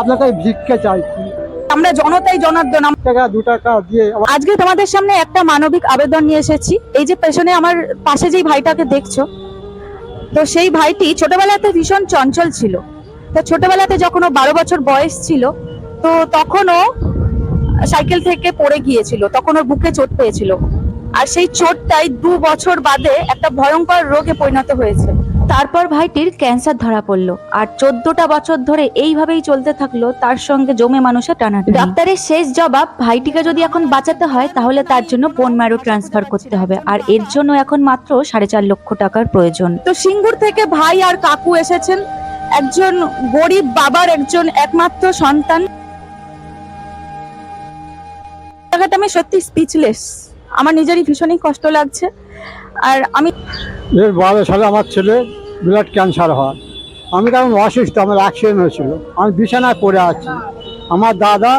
আপনার কাছে ভিক্ষা চাইছি আমরা জনতাই জনার্দন টাকা দু টাকা দিয়ে আজকে তোমাদের সামনে একটা মানবিক আবেদন নিয়ে এসেছি। এই যে পেছনে আমার পাশে যেই ভাইটাকে দেখছ তো সেই ভাইটি ছোটবেলাতে ভীষণ চঞ্চল ছিল। তো ছোটবেলাতে যখন ও বারো বছর বয়স ছিল তো তখন ও সাইকেল থেকে পড়ে গিয়েছিল তখন ওর বুকে চোট পেয়েছিল। আর সেই চোটটাই দু বছর বাদে একটা ভয়ঙ্কর রোগে পরিণত হয়েছে। তারপর ভাইটির ক্যান্সার ধরা পড়ল। আর চোদ্দটা বছর ধরে এইভাবেই চলতে থাকল তার সঙ্গে জমে মানুষের টানা ডাক্তারের শেষ জবাব, ভাইটিকে যদি এখন বাঁচাতে হয়, তাহলে তার জন্য বোন ম্যারো ট্রান্সফার করতে হবে। আর এর জন্য এখন মাত্র সাড়ে চার লক্ষ টাকার প্রয়োজন। তো সিঙ্গুর থেকে ভাই আর কাকু এসেছেন। একজন গরিব বাবার একজন একমাত্র সন্তান। জায়গাটা আমি সত্যি স্পিচলেস আমার নিজেরই ভীষণই কষ্ট লাগছে। আর আমি বারো সালে আমার ছেলে ব্লাড ক্যান্সার হয়। আমি কারণ অসুস্থ, আমার অ্যাক্সিডেন্ট হয়েছিল। আমি বিছানায় পড়ে আছি। আমার দাদা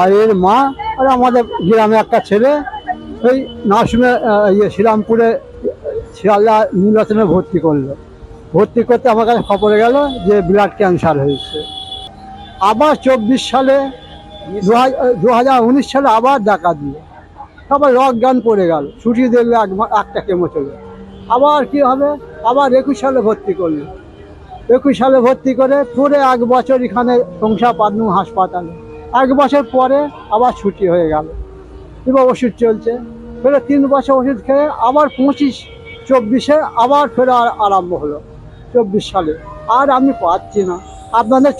আর এর মা আর আমাদের গ্রামে একটা ছেলে ওই নার্সিংয়ে ইয়ে শ্রীরামপুরে, শিয়ালদা নীলরতনে ভর্তি করল। ভর্তি করতে আমার কাছে খবরে গেল যে ব্লাড ক্যান্সার হয়েছে। আবার চব্বিশ সালে দু হাজার উনিশ সালে আবার দেখা দিল। তারপর অজ্ঞান পড়ে গেল। ছুটি দিলে একটা কেমো চলে আবার কি হবে? আবার একুশ সালে ভর্তি করল। একুশ সালে ভর্তি করে পুরো এক বছর এখানে সংসার পাতনু হাসপাতালে। এক বছর পরে আবার ছুটি হয়ে গেল। এবার ওষুধ চলছে। ফেরে তিন বছর ওষুধ খেয়ে আবার পঁচিশ চব্বিশে আবার ফের আরম্ভ হলো। চব্বিশ সালে। আর আমি পাচ্ছি না। আপনাদের